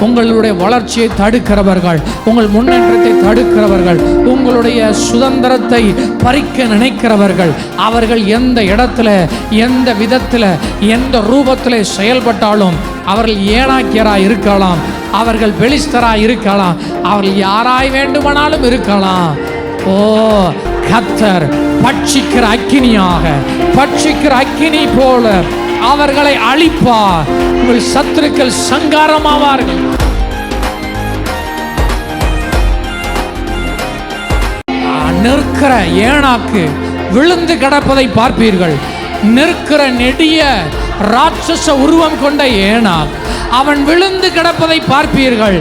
உங்களுடைய வளர்ச்சியை தடுக்கிறவர்கள் உங்கள் முன்னேற்றத்தை தடுக்கிறவர்கள் உங்களுடைய சுதந்திரத்தை பறிக்க நினைக்கிறவர்கள் அவர்கள் எந்த இடத்துல எந்த விதத்தில் எந்த ரூபத்தில் செயல்பட்டாலும் அவர்கள் ஏனாக்கியராக இருக்கலாம் அவர்கள் பெலிஸ்தராக இருக்கலாம் அவர்கள் யாராய் வேண்டுமானாலும் இருக்கலாம். ஓ கத்தர் பட்சிக்கிற அக்கினியாக பட்சிக்கிற அக்கினி போல அவர்களை அழிப்பார். உங்கள் சத்துருக்கள் சங்காரமாவார்கள். நிற்கிற ஏனாக்கு விழுந்து கிடப்பதை பார்ப்பீர்கள். நிற்கிற நெடிய ராட்சச உருவம் கொண்ட ஏனாக் அவன் விழுந்து கிடப்பதை பார்ப்பீர்கள்.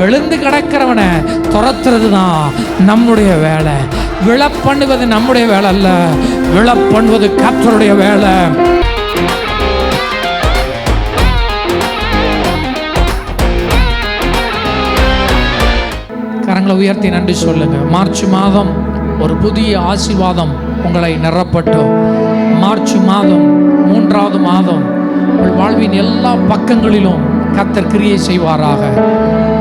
விழுந்து கிடக்கிறவனை துரத்துறது தான் நம்முடைய வேலை. விழப்பண்ணுவது நம்முடைய வேலை அல்ல. விழப்பண்ணுவது கத்தருடைய வேலை. கரங்களை உயர்த்தி நன்றி சொல்லுங்க. மார்ச் மாதம் ஒரு புதிய ஆசீர்வாதம் உங்களை நிரப்பட்டும். மார்ச் மாதம் மூன்றாவது மாதம் உங்கள் வாழ்வின் எல்லா பக்கங்களிலும் கத்தர் கிரியை செய்வாராக.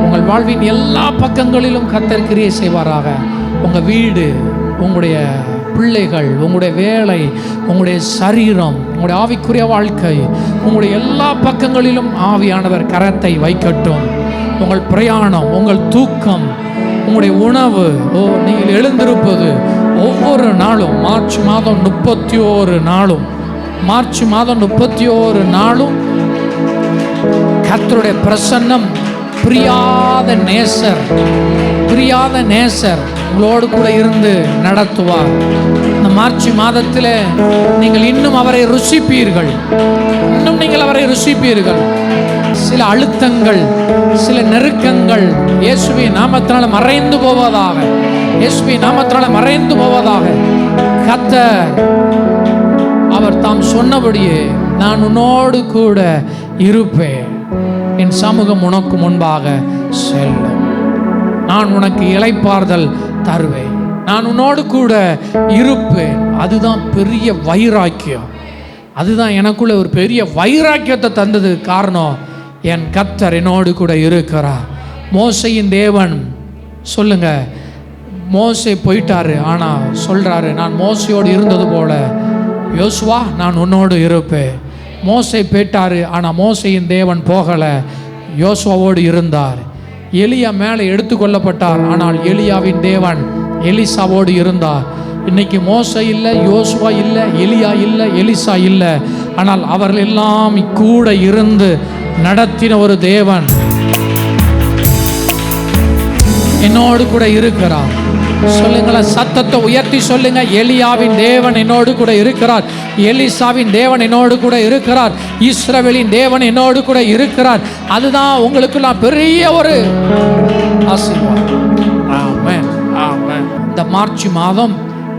உங்கள் வாழ்வின் எல்லா பக்கங்களிலும் கத்தர் கிரியை செய்வாராக. உங்கள் வீடு உங்களுடைய பிள்ளைகள் உங்களுடைய வேலை உங்களுடைய சரீரம் உங்களுடைய ஆவிக்குரிய வாழ்க்கை உங்களுடைய எல்லா பக்கங்களிலும் ஆவியானவர் கரத்தை வைக்கட்டும். உங்கள் பிரயாணம் உங்கள் தூக்கம் உங்களுடைய உணவு ஓ நீங்கள் எழுந்திருப்பது ஒவ்வொரு நாளும் மார்ச் மாதம் முப்பத்தி ஓரு நாளும் மார்ச் மாதம் முப்பத்தி ஓரு நாளும் கர்த்தருடைய பிரசன்னம் பிரியாத நேசர் பிரியாத நேசர். உங்களோடு கூட இருந்து நடத்துவார். இந்த மார்ச் மாதத்தில் நீங்கள் இன்னும் அவரை ருசிப்பீர்கள். இன்னும் நீங்கள் அவரை ருசிப்பீர்கள். சில அழுத்தங்கள் சில நெருக்கங்கள் இயேசுவி நாமத்தினால மறைந்து போவதாக இயேசுவி நாமத்தினால மறைந்து போவதாக கத்த அவர் தாம் சொன்னபடியே நான் உன்னோடு கூட இருப்பேன். என் சமூகம் உனக்கு முன்பாக செல்லும். நான் உனக்கு இளைப்பாறுதல் தருவேன். நான் உன்னோடு கூட இருப்பேன். அதுதான் பெரிய வைராக்கியம். அதுதான் எனக்குள்ள ஒரு பெரிய வைராக்கியத்தை தந்தது காரணம் என் கத்தர் என்னோடு கூட இருக்கிறார். மோசையின் தேவன் சொல்லுங்க. மோசை போயிட்டாரு ஆனால் சொல்கிறாரு நான் மோசையோடு இருந்தது போல. யோசுவா நான் உன்னோடு இருப்பேன். மோசை போயிட்டாரு ஆனால் மோசையின் தேவன் போகலை. யோசுவாவோடு இருந்தார். எலியா மேலே எடுத்துக்கொள்ளப்பட்டார் ஆனால் எலியாவின் தேவன் எலிசாவோடு இருந்தார். இன்னைக்கு மோச இல்லை யோசுவா இல்லை எலியா இல்லை எலிசா இல்லை. ஆனால் அவர்கள் எல்லாம் கூட இருந்து நடத்தின ஒரு தேவன். என்னோடு கூட இருக்கிறார். சொல்லுங்களேன் சத்தத்தை உயர்த்தி சொல்லுங்க. எலியாவின் தேவன் என்னோடு கூட இருக்கிறார். எலிசாவின் தேவன் என்னோடு கூட இருக்கிறார். இஸ்ரவேலின் தேவன் என்னோடு கூட இருக்கிறார். அதுதான் உங்களுக்கு நான் பெரிய ஒரு இந்த மார்ச் மாதம்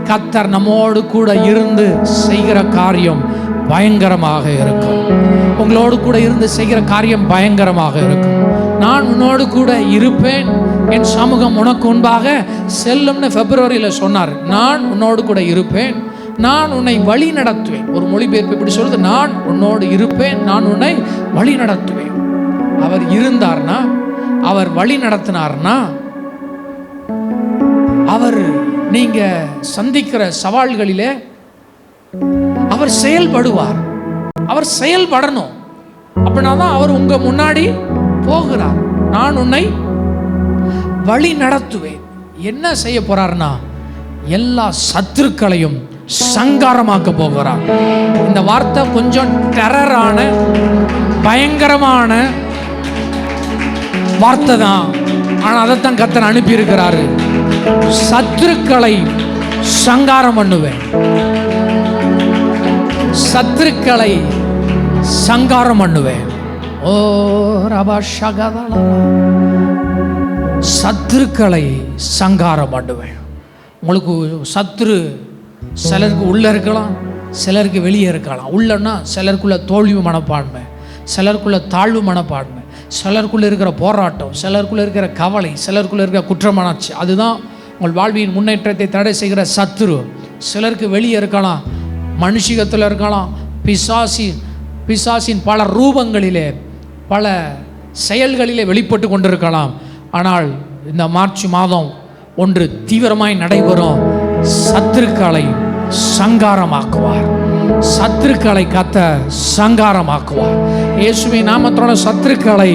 கத்தர் நம்மோடு கூட இருந்து செய்கிற காரியம் பயங்கரமாக இருக்கும். உங்களோடு கூட இருந்து செய்கிற காரியம் பயங்கரமாக இருக்கும். நான் உன்னோடு கூட இருப்பேன். என் சமூகம் உனக்கு முன்பாக செல்லும்னு பிப்ரவரியில் சொன்னார். நான் உன்னோடு கூட இருப்பேன். நான் உன்னை வழி நடத்துவேன். ஒரு மொழிபெயர்ப்பு இப்படி சொல்றது நான் உன்னோடு இருப்பேன். நான் உன்னை வழி நடத்துவேன். அவர் இருந்தார்னா அவர் வழி நடத்தினார்னா அவர் நீங்க சந்திக்கிற சவால்களிலே அவர் செயல்படுவார். அவர் செயல்படணும். அப்படின்னா தான் அவர் உங்க முன்னாடி போகிறார். நான் உன்னை வழி நடத்துவேன். என்ன செய்ய போறார்னா எல்லா சத்துருக்களையும் சங்காரமாக்க போகிறார். இந்த வார்த்தை கொஞ்சம் டெரரான பயங்கரமான வார்த்தை தான். ஆனால் அதைத்தான் கத்தன் அனுப்பியிருக்கிறாரு. சத்துருக்களை சங்காரம் பண்ணுவேன். சத்துருக்களை சங்காரம் பண்ணுவேன். ஓ ரபா ஷகதலா. சத்துருக்களை சங்காரம் பண்ணுவேன். உங்களுக்கு சத்துரு சிலருக்கு உள்ளே இருக்கலாம் சிலருக்கு வெளியே இருக்கலாம். உள்ளன்னா சிலருக்குள்ள தோல்வி மனப்பான்மை சிலருக்குள்ள தாழ்வு மனப்பான்மை சிலருக்குள்ளே இருக்கிற போராட்டம் சிலருக்குள்ளே இருக்கிற கவலை சிலருக்குள்ளே இருக்கிற குற்றமணர்ச்சி அதுதான் உங்கள் வாழ்வியின் முன்னேற்றத்தை தடை செய்கிற சத்துரு. சிலருக்கு வெளியே இருக்கலாம் மனுஷிகத்தில் இருக்கலாம் பிசாசி பிசாசின் பல ரூபங்களிலே பல செயல்களிலே வெளிப்பட்டு கொண்டிருக்கலாம். ஆனால் இந்த மார்ச் மாதம் ஒன்று தீவிரமாய் நடைபெறும் சத்துருக்களை சங்காரமாக்குவார். சத்துருக்களை கத்த சங்காரமாக்குவார். இயேசுவின் நாமத்தோட சத்துருக்களை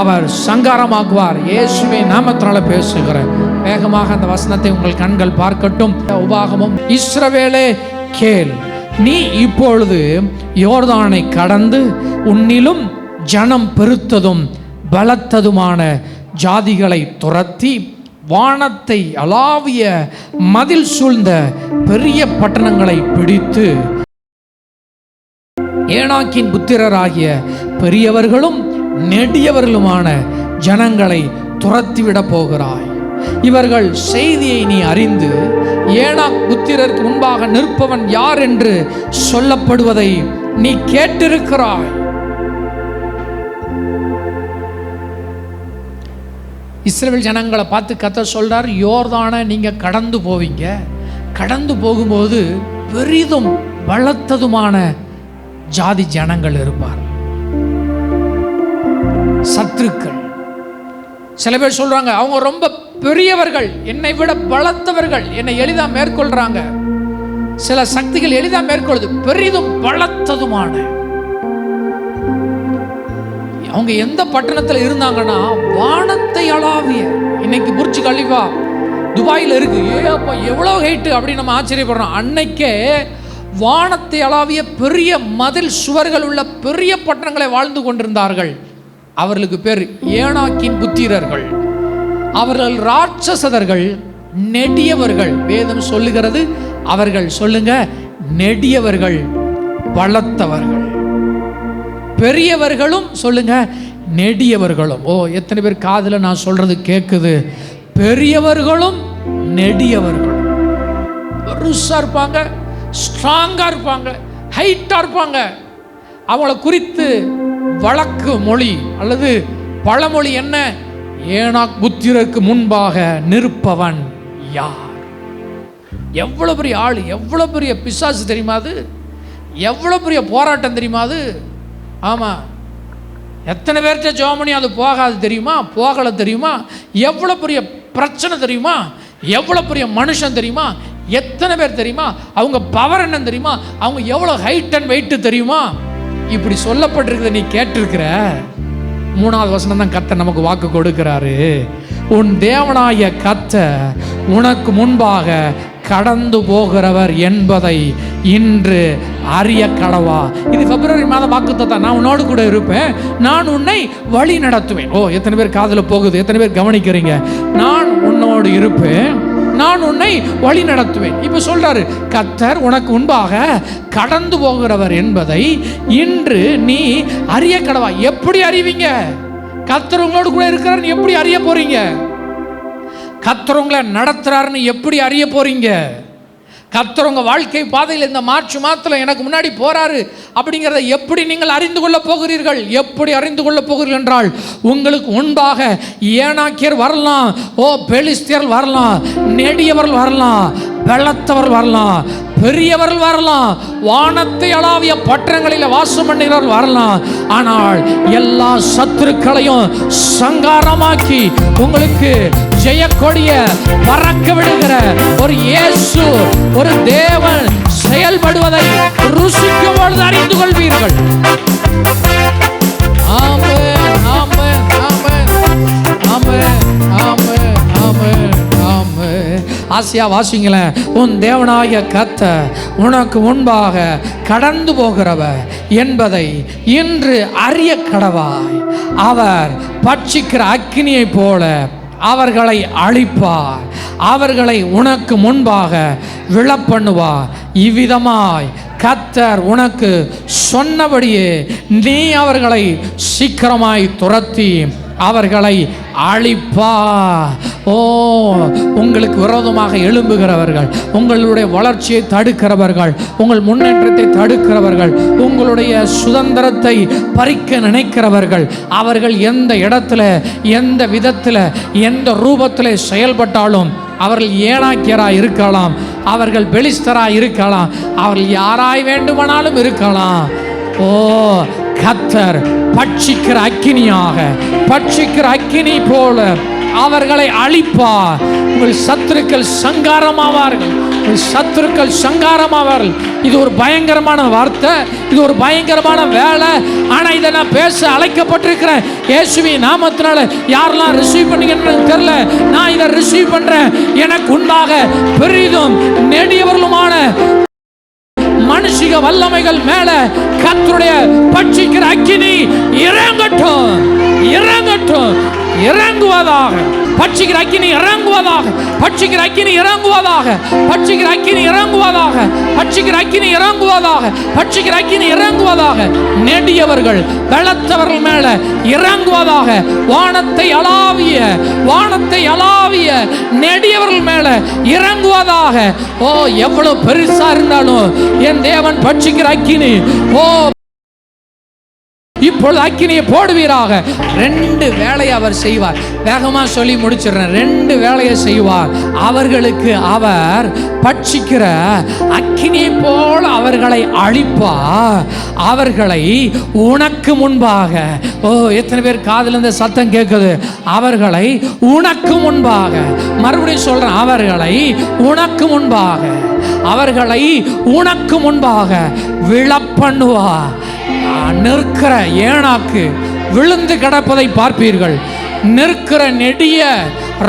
அவர் சங்காரமாக்குவார். இயேசுவின் நாமத்தினால பேசுகிறேன் வேகமாக அந்த வசனத்தை உங்கள் கண்கள் பார்க்கட்டும். உபாகமும் இஸ்ரவேலே கேள். நீ இப்பொழுது யோர்தானை கடந்து உன்னிலும் ஜனம் பெருத்ததும் பலத்ததுமான ஜாதிகளை துரத்தி வானத்தை அளாவிய மதில் சூழ்ந்த பெரிய பட்டணங்களை பிடித்து ஏனாக்கின் புத்திரராகிய பெரியவர்களும் நெடியவர்களுமான ஜனங்களை துரத்திவிடப் போகிறாய். இவர்கள் செய்தியை நீ அறிந்து ஏனாக் புத்திரருக்கு முன்பாக நிற்பவன் யார் என்று சொல்லப்படுவதை நீ கேட்டிருக்கிறாய். இஸ்ரேல் ஜனங்களை பார்த்து கத்த சொல்கிறார் யோர்தானை நீங்கள் கடந்து போவீங்க. கடந்து போகும்போது பெரிதும் பலத்ததுமான ஜாதி ஜனங்கள் இருப்பார் சத்துருக்கள். சில பேர் சொல்கிறாங்க அவங்க ரொம்ப பெரியவர்கள் என்னை விட பலத்தவர்கள் என்னை எளிதாக மேற்கொள்கிறாங்க சில சக்திகள் எளிதாக மேற்கொள்ளுது பெரிதும் பலத்ததுமான அவங்க எந்த பட்டணத்தில் இருந்தாங்கன்னா வானத்தை அளாவிய. இன்னைக்கு புர்ஜ் கலிஃபா துபாயில் இருக்கு. ஏ எவ்வளோ ஹைட்டு அப்படின்னு நம்ம ஆச்சரியப்படுறோம். அன்னைக்கே வானத்தை அளாவிய பெரிய மதில் சுவர்கள் உள்ள பெரிய பட்டணங்களை வாழ்ந்து கொண்டிருந்தார்கள். அவர்களுக்கு பேர் ஏனாக்கின் புத்திரர்கள். அவர்கள் ராட்சசதர்கள் நெடியவர்கள். வேதம் சொல்லுகிறது அவர்கள் சொல்லுங்க நெடியவர்கள் பலத்தவர்கள் பெரியவர்களும் சொல்லுங்க நெடியவர்களும். ஓ எத்தனை பேர் காதில் நான் சொல்றது கேட்குது பெரியவர்களும் நெடியவர்களும். பெருசாக இருப்பாங்க ஸ்ட்ராங்காக இருப்பாங்க ஹைட்டாக இருப்பாங்க. அவங்கள குறித்து வழக்கு மொழி அல்லது பழமொழி என்ன? ஏனாக் புத்திரருக்கு முன்பாக நிற்பவன் யார்? எவ்வளோ பெரிய ஆள் எவ்வளோ பெரிய பிசாசு தெரியுமா அது? பெரிய போராட்டம் தெரியுமா அது? ஆமாம் எத்தனை பேர்கிட்ட ஜோம் பண்ணி அது போகாது தெரியுமா? போகலை தெரியுமா? எவ்வளோ பெரிய பிரச்சனை தெரியுமா? எவ்வளோ பெரிய மனுஷன் தெரியுமா? எத்தனை பேர் தெரியுமா? அவங்க பவர் என்ன தெரியுமா? அவங்க எவ்வளோ ஹைட் அண்ட் வெயிட்டு தெரியுமா? இப்படி சொல்லப்பட்டிருக்கிறத நீ கேட்டிருக்கிற? மூணாவது வசனம் தான் கத்த நமக்கு வாக்கு கொடுக்கிறாரு. உன் தேவனாய கத்த உனக்கு முன்பாக கடந்து போகிறவர் என்பதை இன்று அறிய கடவா. இது பிப்ரவரி மாதம் வாக்குத்தத்தா. நான் உன்னோடு கூட இருப்பேன். நான் உன்னை வழி நடத்துவேன். ஓ எத்தனை பேர் காதில் போகுது? எத்தனை பேர் கவனிக்கிறீங்க? நான் உன்னோடு இருப்பேன். நான் உன்னை வழி நடத்துவேன். இப்போ சொல்றாரு கத்தர் உனக்கு முன்பாக கடந்து போகிறவர் என்பதை இன்று நீ அறிய கடவா. எப்படி அறிவீங்க? கத்தர் உங்களோடு கூட இருக்கிறார். எப்படி அறிய போறீங்க? கத்தர் உங்களை நடத்துறாருன்னு எப்படி அறிய போறீங்க? கத்தர் உங்க வாழ்க்கை பாதையில் இந்த மார்ச் மாதத்தில் எனக்கு முன்னாடி போறாரு அப்படிங்கிறத எப்படி நீங்கள் அறிந்து கொள்ள போகிறீர்கள்? எப்படி அறிந்து கொள்ள போகிறீர்கள் என்றால் உங்களுக்கு முன்பாக ஏனாக்கியர் வரலாம் ஓ பெலிஸ்தியர் வரலாம் நெடியவர்கள் வரலாம் வெள்ளத்தவர் வரலாம் பெரியவர்கள் வரலாம் வானத்தை அளாவிய பட்டணங்களில் வாசம் பண்ணுகிறவர்கள் வரலாம். ஆனால் எல்லா சத்துருக்களையும் சங்காரமாக்கி உங்களுக்கு ஜெயக்கொடிய பறக்க விடுகிற ஒரு இயேசு ஒரு தேவன் செயல்படுவதை ருசிக்கும் பொழுது அறிந்து கொள்வீர்கள். ஆமென் ஆசியா வாசிங்களேன் உன் தேவனாய கத்த உனக்கு முன்பாக கடந்து போகிறவ என்பதை இன்று அறிய கடவாய். அவர் பட்சிக்கிற அக்னியை போல அவர்களை அழிப்பார் அவர்களை உனக்கு முன்பாக விழப்பண்ணுவார் இவ்விதமாய் கத்தர் உனக்கு சொன்னபடியே நீ அவர்களை சீக்கிரமாய் துரத்தி அவர்களை அழிப்பா. ஓ உங்களுக்கு விரோதமாக எழும்புகிறவர்கள் உங்களுடைய வளர்ச்சியை தடுக்கிறவர்கள் உங்கள் முன்னேற்றத்தை தடுக்கிறவர்கள் உங்களுடைய சுதந்திரத்தை பறிக்க நினைக்கிறவர்கள் அவர்கள் எந்த இடத்துல எந்த விதத்தில் எந்த ரூபத்தில் செயல்பட்டாலும் அவர்கள் ஏனாக்கியராக இருக்கலாம் அவர்கள் பெலிஸ்தராக இருக்கலாம் அவர்கள் யாராய் வேண்டுமானாலும் இருக்கலாம். ஓ கத்தர் பட்சிக்கிற அக்கினியாக பட்சிக்கிற அக்கினி போல அவர்களை அழிப்பார் உங்கள் சத்துருக்கள் சங்காரமாவார்கள். உங்கள் சத்துருக்கள் சங்காரமாவார்கள். இது ஒரு பயங்கரமான வார்த்தை இது ஒரு பயங்கரமான வேலை. ஆனால் இதை நான் பேச அழைக்கப்பட்டிருக்கிறேன். இயேசுவி நாமத்தினால யாரெல்லாம் ரிசீவ் பண்ணீங்கன்னு தெரில தெரியல. நான் இதை ரிசீவ் பண்ணுறேன் எனக்கு உண்டாக பெரிதும் நெடியவர்களுமான மனுஷிக வல்லமைகள் மேல கத்துடைய பட்சிக்கிற அக்கினி இறங்கட்டும் இறங்கட்டும் இறங்குவதாக. பட்சிக்கிற அக்கினி இறங்குவதாக பட்சிக்கிற அக்கினி இறங்குவதாக பட்சிக்கிற அக்கினி இறங்குவதாக பட்சிக்கிற அக்கினி இறங்குவதாக பட்சிக்கிற அக்கினி இறங்குவதாக. நெடியவர்கள் வெள்ளத்தவர்கள் மேல இறங்குவதாக. வானத்தை அளாவிய வானத்தை அளாவிய நெடியவர்கள் மேல இறங்குவதாக. ஓ எவ்வளவு பெருசா இருந்தாலும் என் தேவன் பட்சிக்கிற அக்கினி. ஓ இப்பொழுது அக்கினியை போடுவீராக. ரெண்டு வேலையை அவர் செய்வார். வேகமாக சொல்லி முடிச்சிடுறேன். ரெண்டு வேலையை செய்வார். அவர்களுக்கு அவர் பட்சிக்கிற அக்கினியை போல் அவர்களை அழிப்பார். அவர்களை உனக்கு முன்பாக ஓ எத்தனை பேர் காதில் இந்த சத்தம் கேட்குது? அவர்களை உனக்கு முன்பாக மறுபடியும் சொல்கிறேன் அவர்களை உனக்கு முன்பாக அவர்களை உனக்கு முன்பாக விழப்பண்ணுவா நிற்கிற ஏனாக்கு விழுந்து கிடப்பதை பார்ப்பீர்கள். நிற்கிற நெடிய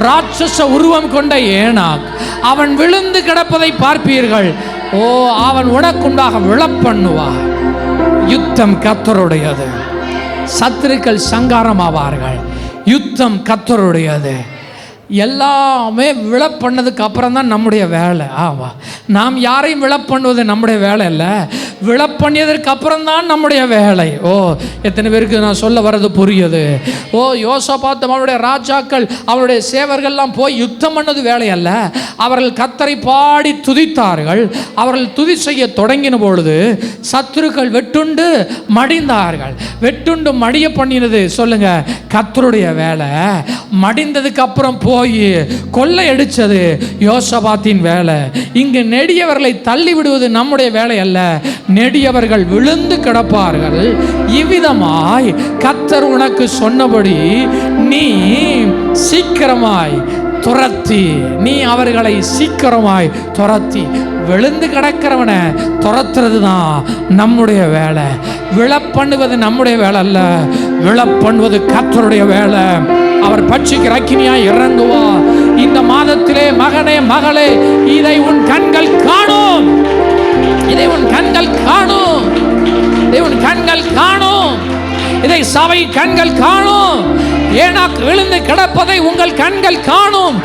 ராட்சச உருவம் கொண்ட ஏனாக் அவன் விழுந்து கிடப்பதை பார்ப்பீர்கள். ஓ அவன் உனக்குண்டாக விழப்பண்ணுவா யுத்தம் கத்தருடையது சத்துருக்கள் சங்காரமாவார்கள். யுத்தம் கத்தருடையது எல்லாமே விழ பண்ணதுக்கு அப்புறம் தான் நம்முடைய வேலை. ஆவா நாம் யாரையும் விழ பண்ணுவது நம்முடைய வேலை இல்லை விழ பண்ணியதற்கு அப்புறம் தான் நம்முடைய வேலை. ஓ எத்தனை பேருக்கு நான் சொல்ல வர்றது புரியுது. ஓ யோசபாத் அவருடைய ராஜாக்கள் அவருடைய சேவர்கள்லாம் போய் யுத்தம் பண்ணது வேலை அல்ல. அவர்கள் கத்தரை பாடி துதித்தார்கள். அவர்கள் துதி செய்ய தொடங்கின பொழுது சத்துருக்கள் வெட்டுண்டு மடிந்தார்கள். வெட்டுண்டு மடிய பண்ணினது சொல்லுங்க கத்தருடைய வேலை. மடிந்ததுக்கு அப்புறம் போய் கொள்ளை அடித்தது யோசபாத்தின் வேலை. இங்கு நெடியவர்களை தள்ளி விடுவது நம்முடைய வேலை அல்ல. நெடியவர்கள் விழுந்து கிடப்பார்கள். இவ்விதமாய் கத்தர் உனக்கு சொன்னபடி நீ சீக்கிரமாய் துரத்தி நீ அவர்களை சீக்கிரமாய் துரத்தி. விழுந்து கிடக்கிறவனை துரத்துறது தான் நம்முடைய வேலை. விழப்பண்ணுவது நம்முடைய வேலை அல்ல. விழப்பண்ணுவது கத்தருடைய வேலை. அவர் பட்சிக்கிற அக்கினியாய் இறங்குவா இந்த மாதத்திலே மகனே மகளே இதை உன் கண்கள் காணும். இதை உன் கண்கள் காணும். இதை உன் கண்கள் காணும். இதை சபை கண்கள் காணும். ஏனாக் விழுந்து கிடப்பதை உங்கள் கண்கள் காணும்.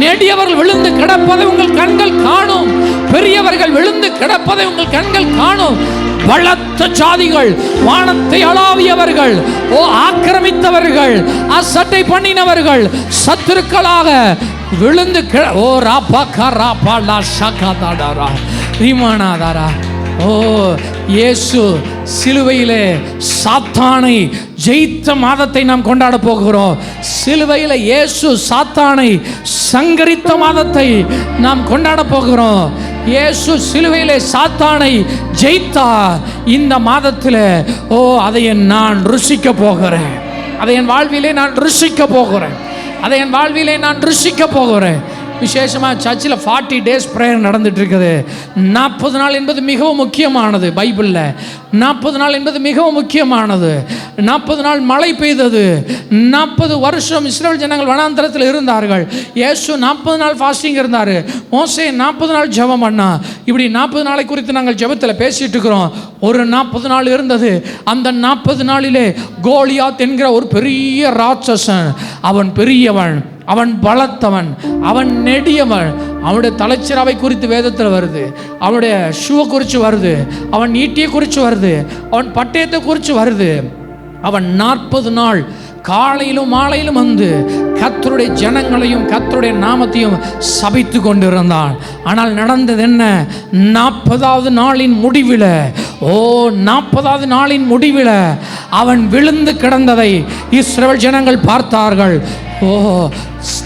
நெடியவர்கள் விழுந்து கிடப்பதை உங்கள் கண்கள் காணும். பெரியவர்கள் விழுந்து கிடப்பதை உங்கள் கண்கள் காணும். பலத்த ஜாதிகள் வானத்தை அளாவியவர்கள் ஓ ஆக்கிரமித்தவர்கள் அசட்டை பண்ணினவர்கள் சத்துருக்களாக விழுந்து ஓ ராப்பா கா ராப்பா லா ஷாக்கா தாடாரா ரீமானாதாரா ஓ இயேசு சிலுவையிலே சாத்தானை ஜெயித்த மாதத்தை நாம் கொண்டாட போகிறோம். சிலுவையில் இயேசு சாத்தானை சங்கரித்த மாதத்தை நாம் கொண்டாட போகிறோம். இயேசு சிலுவையிலே சாத்தானை ஜெயித்தா இந்த மாதத்தில் ஓ அதை நான் ருசிக்க போகிறேன். அதை என் வாழ்விலே நான் ருசிக்க போகிறேன். அதை என் வாழ்விலே நான் ருசிக்க போகிறேன். விசேஷமாக சர்ச்சில் ஃபார்ட்டி டேஸ் ப்ரேயர் நடந்துட்டு இருக்குது நாற்பது நாள் என்பது மிகவும் முக்கியமானது பைபிளில். நாற்பது நாள் என்பது மிகவும் முக்கியமானது. நாற்பது நாள் மழை பெய்தது. நாற்பது வருஷம் இஸ்ரேல் ஜனங்கள் வனாந்தரத்தில் இருந்தார்கள். இயேசு நாற்பது நாள் ஃபாஸ்டிங் இருந்தார். மோசே நாற்பது நாள் ஜெபம் பண்ணா. இப்படி நாற்பது நாளை குறித்து நாங்கள் ஜெபத்தில் பேசிட்டு இருக்கிறோம் ஒரு நாற்பது நாள் இருந்தது. அந்த நாற்பது நாளிலே கோலியாத் என்கிற ஒரு பெரிய ராட்சசன் அவன் பெரியவன் அவன் பலத்தவன் அவன் நெடியவன். அவனுடைய தலைச்சிராவை குறித்து வேதத்தில் வருது. அவனுடைய ஷூவை குறித்து வருது. அவன் ஈட்டியை குறித்து வருது. அவன் பட்டயத்தை குறித்து வருது. அவன் நாற்பது நாள் காலையிலும் மாலையிலும் வந்து கத்தருடைய ஜனங்களையும் கத்தருடைய நாமத்தையும் சபித்து கொண்டிருந்தான். ஆனால் நடந்தது என்ன? நாற்பதாவது நாளின் முடிவில் ஓ நாற்பதாவது நாளின் முடிவில் அவன் விழுந்து கிடந்ததை இஸ்ரவேல் ஜனங்கள் பார்த்தார்கள். ஓ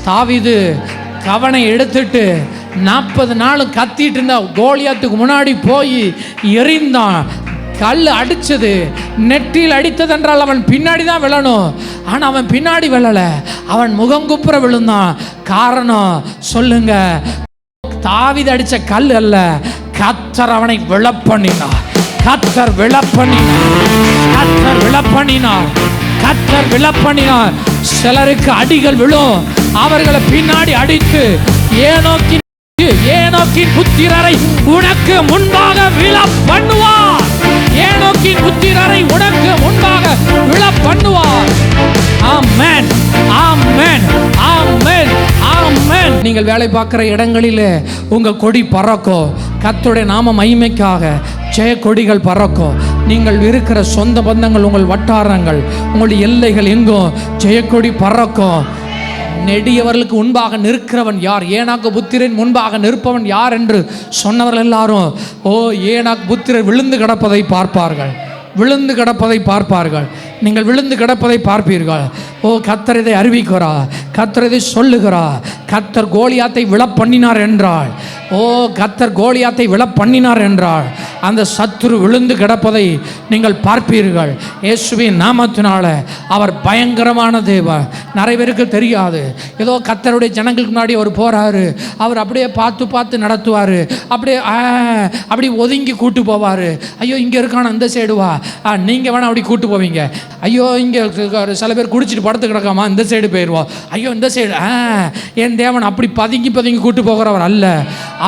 தாவிது கவனை எடுத்துட்டு நாற்பது நாள் கத்திட்டு இருந்தா கோலியாத்துக்கு முன்னாடி போய் எரிந்தான் கல் அடித்தது நெற்றியில் அடித்ததென்றால் அவன் பின்னாடி தான் விழணும். ஆனால் அவன் பின்னாடி விழலை. அவன் முகங்குப்புற விழுந்தான். காரணம் சொல்லுங்க. தாவித அடித்த கல் அல்ல. கத்தர் அவனை விழப்பண்ணினார். கத்தர் விழப்பண்ணினார். கத்தர் விழப்பண்ணினார். கத்தர் விழப்பண்ணினார் சிலருக்கு அடிகள் விழும். அவர்களை பின்னாடி அடித்து ஏனோக்கி ஏனோக்கின் புத்திரரை உனக்கு முன்பாக விழ பண்ணுவார் ஏனோக்கின் புத்திரரை உனக்கு முன்பாக விழ பண்ணுவார் ஆமென். ஆமென். ஆமென். ஆமென். நீங்கள் வேலை பார்க்குற இடங்களிலே உங்கள் கொடி பறக்கும். கத்துடைய நாம மகிமைக்காக ஜெய கொடிகள் பறக்கும். நீங்கள் இருக்கிற சொந்த பந்தங்கள் உங்கள் வட்டாரங்கள் உங்களுடைய எல்லைகள் எங்கும் ஜெயக்கொடி பறக்கும். நெடியவர்களுக்கு முன்பாக நிற்கிறவன் யார்? ஏனாக்கு புத்திரன் முன்பாக நிற்பவன் யார் என்று சொன்னவர்கள் எல்லாரும் ஓ ஏனாக்கு புத்திரர் விழுந்து கிடப்பதை பார்ப்பார்கள். விழுந்து கிடப்பதை பார்ப்பார்கள். நீங்கள் விழுந்து கிடப்பதை பார்ப்பீர்கள். ஓ கத்தர் இதை அறிவிக்கிறா கத்தர் இதை சொல்லுகிறா கத்தர் கோலியாத்தை விழ பண்ணினார் என்றாள் ஓ கத்தர் கோலியாத்தை விழ பண்ணினார் என்றாள் அந்த சத்துரு விழுந்து கிடப்பதை நீங்கள் பார்ப்பீர்கள். இயேசுவின் நாமத்தினால அவர் பயங்கரமான தேவன் நிறைய பேருக்கு தெரியாது. ஏதோ கத்தருடைய ஜனங்களுக்கு முன்னாடி அவர் போறாரு. அவர் அப்படியே பார்த்து பார்த்து நடத்துவார். அப்படியே ஆ, அப்படி ஒதுங்கி கூட்டு போவார். ஐயோ இங்கே இருக்கான இந்த சைடு வா. நீங்கள் வேணால் அப்படி கூட்டு போவீங்க. ஐயோ இங்கே சில பேர் குடிச்சிட்டு படுத்து கிடக்காமா இந்த சைடு போயிடுவோம் ஐயோ இந்த சைடு ஆ என் தேவன் அப்படி பதுங்கி பதுங்கி கூட்டு போகிறவர் அல்ல.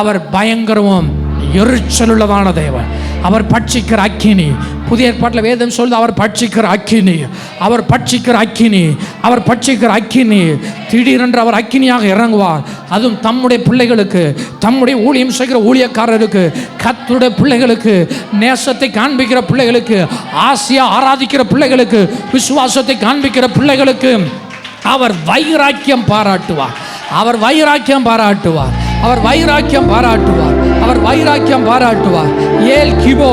அவர் பயங்கரமும் எரிச்சலுள்ளதான தேவன். அவர் பட்சிக்கிற அக்கினி. புதிய ஏற்பாட்டில் வேதம் சொல்லுது அவர் பட்சிக்கிற அக்கினி. அவர் பட்சிக்கிற அக்கினி. அவர் பட்சிக்கிற அக்கினி. திடீரென்று அவர் அக்கினியாக இறங்குவார். அதுவும் தம்முடைய பிள்ளைகளுக்கு தம்முடைய ஊழியம் செய்கிற ஊழியக்காரருக்கு கத்துடைய பிள்ளைகளுக்கு நேசத்தை காண்பிக்கிற பிள்ளைகளுக்கு ஆசையா ஆராதிக்கிற பிள்ளைகளுக்கு விசுவாசத்தை காண்பிக்கிற பிள்ளைகளுக்கு அவர் வைராக்கியம் பாராட்டுவார். அவர் வைராக்கியம் பாராட்டுவார். அவர் வைராக்கியம் பாராட்டுவார். அவர் வைராக்கியம் பாராட்டுவார். ஏல் கிபோ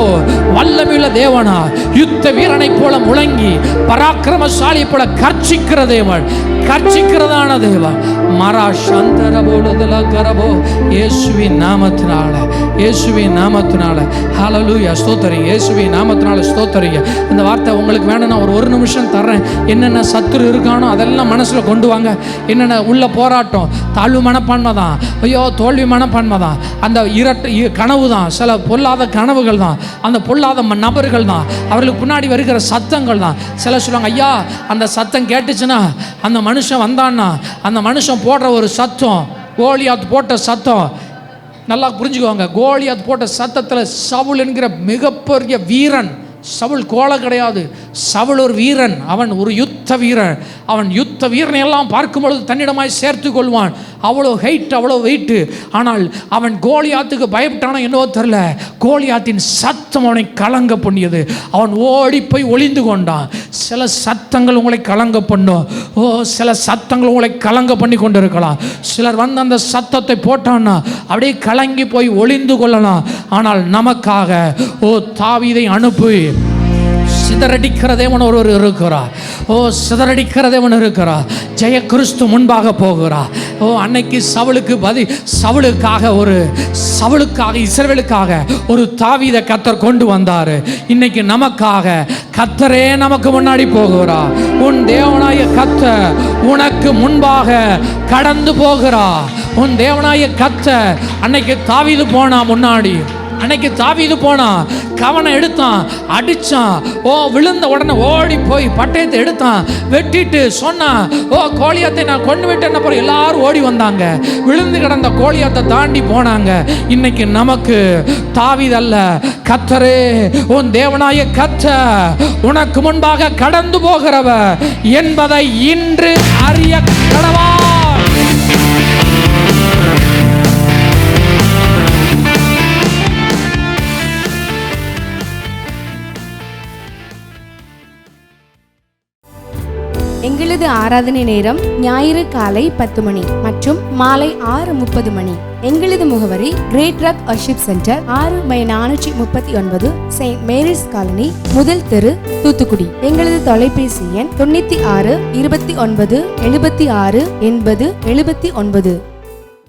வல்லமில்ல தேவனா யுத்த வீரனைப் போல முழங்கி பராக்கிரமசாலி போல கர்ச்சிக்கிற தேவன். கர்ச்சிக்கிறதான தேவா. மரா சந்தர போடுதல கரபோ. இயேசுவின் நாமத்தினால இயேசுவின் நாமத்தினால. ஹலலூயா ஸ்தோத்தரிங்க. இயேசுவின் நாமத்தினால ஸ்தோத்தரிங்க. இந்த வார்த்தை உங்களுக்கு வேணும்னா ஒரு ஒரு நிமிஷம் தர்றேன். என்னென்ன சத்துரு இருக்கானோ அதெல்லாம் மனசில் கொண்டு வாங்க. என்னென்ன உள்ள போராட்டம்? தாழ்வு மனப்பான்மை தான் ஐயோ தோல்வி மனப்பான்மை தான் அந்த இரட்டு கனவு தான் சில பொல்லாத கனவுகள் தான் அந்த பொல்லாத நபர்கள் தான் அவர்களுக்கு பின்னாடி வருகிற சத்தங்கள் தான் சில சொல்லுவாங்க ஐயா அந்த சத்தம் கேட்டுச்சுன்னா அந்த மனுஷன் வந்தான்னா அந்த மனுஷன் போடுற ஒரு சத்தம் கோலியாத் போட்ட சத்தம் நல்லா புரிஞ்சுக்குவாங்க கோலியாத் போட்ட சத்தத்தில் சவுல் என்கிற மிகப்பெரிய வீரன் சவுல் கோலை கிடையாது. சவுல் ஒரு வீரன் அவன் ஒரு யுத்த வீரன். அவன் யுத்த வீரனை எல்லாம் பார்க்கும் பொழுது தன்னிடமாய் சேர்த்து கொள்வான். அவ்வளோ ஹைட் அவ்வளோ வெயிட்டு ஆனால் அவன் கோலியாத்துக்கு பயப்பட்டானோ என்னவோ தெரில கோலியாத்தின் சத்தம் அவனை கலங்க பண்ணியது. அவன் ஓடி போய் ஒளிந்து கொண்டான். சில சத்தங்கள் உங்களை கலங்க பண்ணும். ஓ சில சத்தங்கள் உங்களை கலங்க பண்ணி கொண்டு இருக்கலாம் சிலர் வந்து அந்த சத்தத்தை போட்டான்னா அப்படியே கலங்கி போய் ஒளிந்து கொள்ளலாம். ஆனால் நமக்காக ஓ தாவிதை அனுப்பி. சிதறடிக்கிற தேவன் ஒருவர் இருக்கிறார். ஓ சிதறடிக்கிற தேவன் இருக்கிறார். ஜெய கிறிஸ்து முன்பாக போகிறார். ஓ அன்னைக்கு சவுளுக்கு பதி சவுளுக்காக ஒரு சவுளுக்காக இசைவலுக்காக ஒரு தாவீத கத்தர் கொண்டு வந்தார். இன்னைக்கு நமக்காக கத்தரே நமக்கு முன்னாடி போகிறார். உன் தேவனாய கத்த உனக்கு முன்பாக கடந்து போகிறா உன் தேவனாய கத்த அன்னைக்கு தாவிது போனா முன்னாடி அன்னைக்கு தாவிது போனான். கவனம் எடுத்தான். அடிச்சான். ஓ விழுந்த உடனே ஓடி போய் பட்டயத்தை எடுத்தான். வெட்டிட்டு சொன்னான் ஓ கோழியத்தை நான் கொண்டு விட்டேன். அப்புறம் எல்லாரும் ஓடி வந்தாங்க. விழுந்து கிடந்த கோழியத்தை தாண்டி போனாங்க. இன்னைக்கு நமக்கு தாவிதல்ல கத்தரே உன் தேவனாய கத்த உனக்கு முன்பாக கடந்து போகிறவ என்பதை இன்று அறிய கடவா எங்களது ஆராதனை நேரம் ஞாயிறு காலை பத்து மணி மற்றும் மாலை ஆறு முப்பது மணி. எங்களது முகவரி கிரேட் ரக் வர்ஷிப் சென்டர் ஆறு பை நானூற்றி முப்பத்தி ஒன்பது செயின்ட் மேரிஸ் காலனி முதல் தெரு தூத்துக்குடி. எங்களது தொலைபேசி எண் தொண்ணூத்தி ஆறு இருபத்தி ஒன்பது எழுபத்தி ஆறு எண்பது எழுபத்தி ஒன்பது.